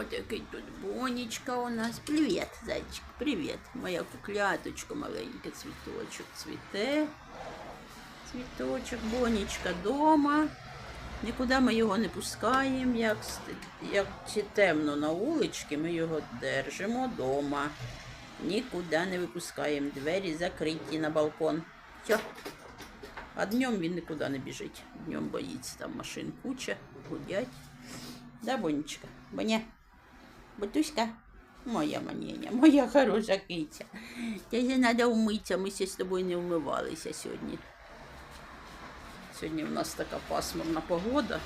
Ось який тут бонечка у нас. Привіт, зайчик, привіт. Моя кукляточка маленька, цвіточок цвіте. Цвіточок, бонечка дома. Нікуди ми його не пускаємо. Як, як чи темно на вуличці, ми його держимо вдома. Нікуди не випускаємо. Двері закриті на балкон. Все. А днем він нікуди не біжить. Днем боїться, там машин куча, гудять. Да, Бонечка? Боня? Бутуська? Моя маненя, моя хороша киця. Тебе треба вмитися, ми з тобою не вмивалися сьогодні. Сьогодні в нас така пасмурна погода.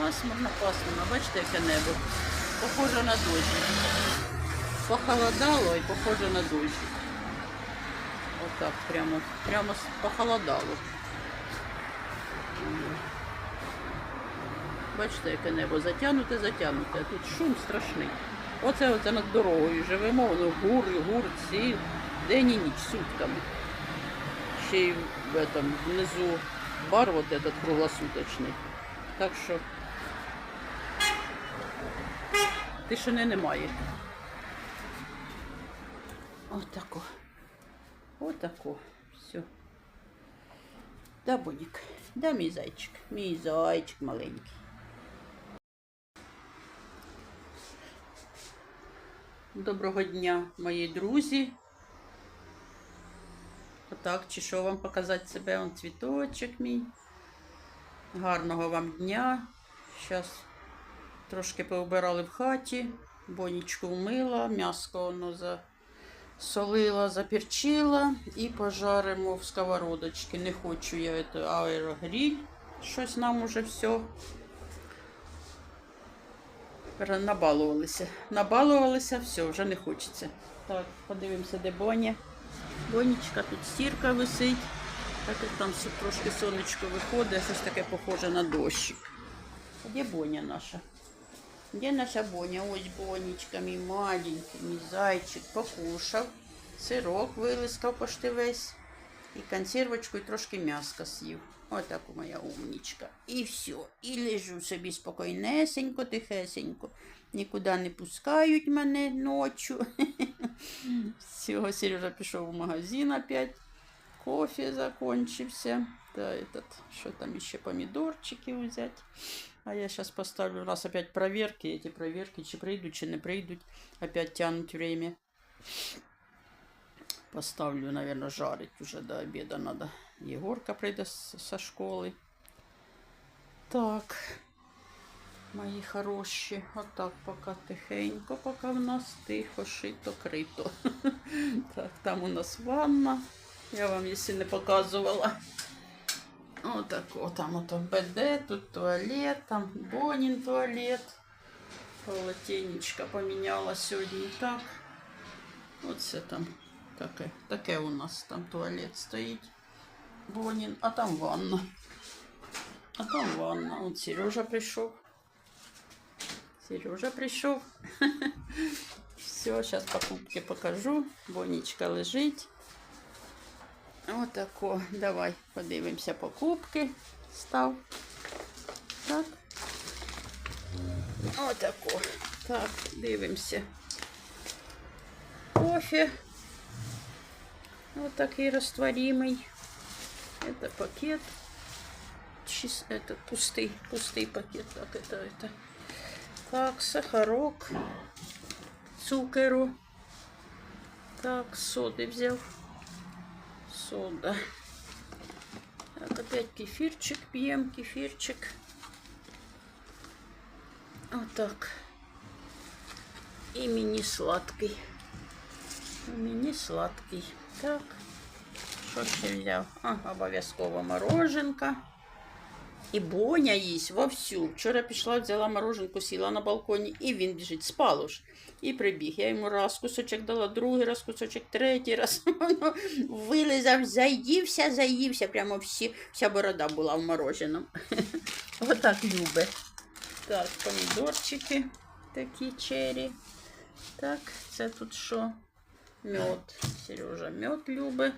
Пасмурна, пасмурна. Бачите, яке небо? Похоже на дощ. Похолодало і похоже на дощ. Отак прямо, прямо похолодало. Бачите, яке небо затягнуте, затягнуте. а Тут шум страшний. Оце оце над дорогою живемо, воно гур, гур, ці, день і ніч сутками. Ще й в этом, внизу бар вот этот круглосуточний. Так що тишини немає. Отако. Отако. Все. Да, Бонік. Да, мій зайчик. Мій зайчик маленький. Доброго дня, мої друзі. Отак, чи що вам показати себе? Он цвіточок мій. Гарного вам дня. Зараз трошки поубирали в хаті, бонічку вмила, м'яско воно засолила, заперчила і пожаримо в сковородочці. Не хочу я аерогріль. Щось нам уже все. Набалувалися. Набалувалися, все, вже не хочеться. Так, подивимося, де Боня. Бонечка, тут стірка висить. Так як там трошки сонечко виходить, щось таке похоже на дощик. А Де Боня наша? Де наша Боня? Ось Бонечка, мій маленький, мій зайчик, покушав. Сирок вилискав почти весь. І консервочку, і трошки м'яска з'їв. Отак моя умнічка. І все. І лежу собі спокійнесенько, тихесенько. Нікуди не пускають мене ночі. Все, Сережа пішов в магазин опять. Кофе закончився. Да, этот, що там ще помідорчики взяти. А я сейчас поставлю, у нас опять проверки, эти проверки, чи прийдуть, чи не прийдуть. Опять тянуть время. Поставлю, наверное, жарить уже до обеда надо. Егорка прийде со школи. Так, мої хороші, отак поки тихенько, поки в нас тихо, шито, крито. Так, там у нас ванна. Я вам, якщо не показувала. Отак, о, там ото БД, тут туалет, там Бонін туалет. Полотенечко поміняла сьогодні так. Оце там таке, таке у нас там туалет стоїть. Бонін, а там ванна. А там ванна. От Сережа прийшов. Сережа прийшов. Все, зараз покупки покажу. Бонечка лежить. Отако. Давай подивимося покупки. Став. Так. Отако. Так, дивимося. Кофе. Вот такой растворимый. Это пакет. Чис... Это пустый, пустый пакет. Так, это, это. Так, сахарок. Цукеру. Так, соды взял. Сода. Так, опять кефирчик пьем, кефирчик. Вот так. И мини сладкий. Мені сладкий. Так. Що ще взяв? А, обов'язково мороженка. І Боня їсть вовсю. Вчора пішла, взяла мороженку, сіла на балконі, і він біжить, спало ж. І прибіг. Я йому раз кусочок дала, другий раз кусочок, третій раз. Воно вилизав, заївся, заївся. Прямо всі, вся борода була в мороженому. Отак любить. Так, помідорчики такі чері. Так, це тут що? Мед. Сережа мед любить.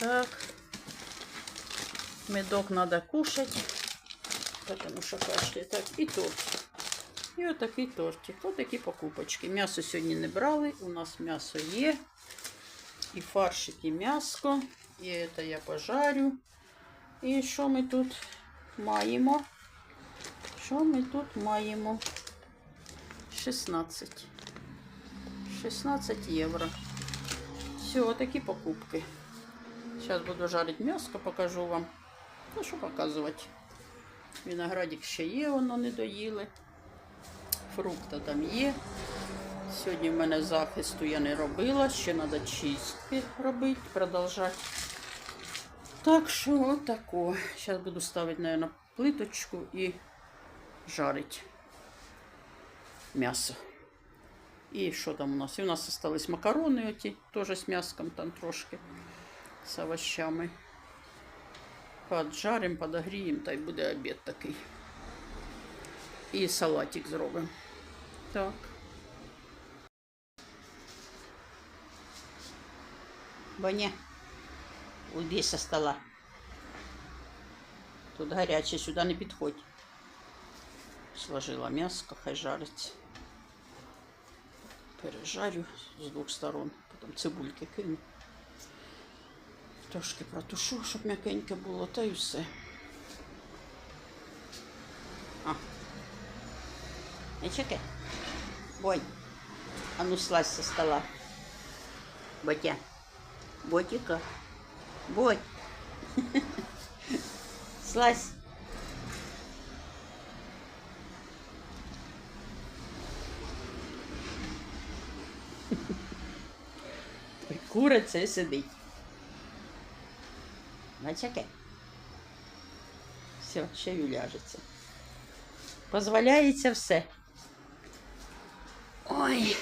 Так. Медок надо кушать. Потому что кашляет. Так, и торт. І отакий тортик. Отакі покупочки. М'ясо сьогодні не брали. У нас м'ясо є. І фаршик, і м'яско. І це я пожарю. І що ми тут маємо? Що ми тут маємо? 16. 16 євро. Все, такі покупки. Зараз буду жарити м'яско, покажу вам. Ну, що показувати. Виноградик ще є, воно не доїли. Фрукти там є. Сьогодні в мене захисту я не робила, ще треба чистки робити, продовжати. Так що отако. Зараз буду ставити, мабуть, плиточку і жарити м'ясо. І що там у нас? І у нас залишились макарони оті, теж з м'яском там трошки, з овощами. Поджаримо, подогріємо, та й буде обід такий. І салатик зробимо. Так. Боня, уйди со стола. Тут гаряче, сюди не підходь. Сложила м'яско, хай жариться. Пережарю з двох сторон, потім цибульки кину. Трошки протушу, щоб м'якеньке було, та й все. А. Не чекай. Бонь. А ну слазь со стола. Ботя. Ботика. Бодь. Слазь. Ой, Куриця сидить. Начаке. Все, ще й уляжеться. Позволяється все. Ой.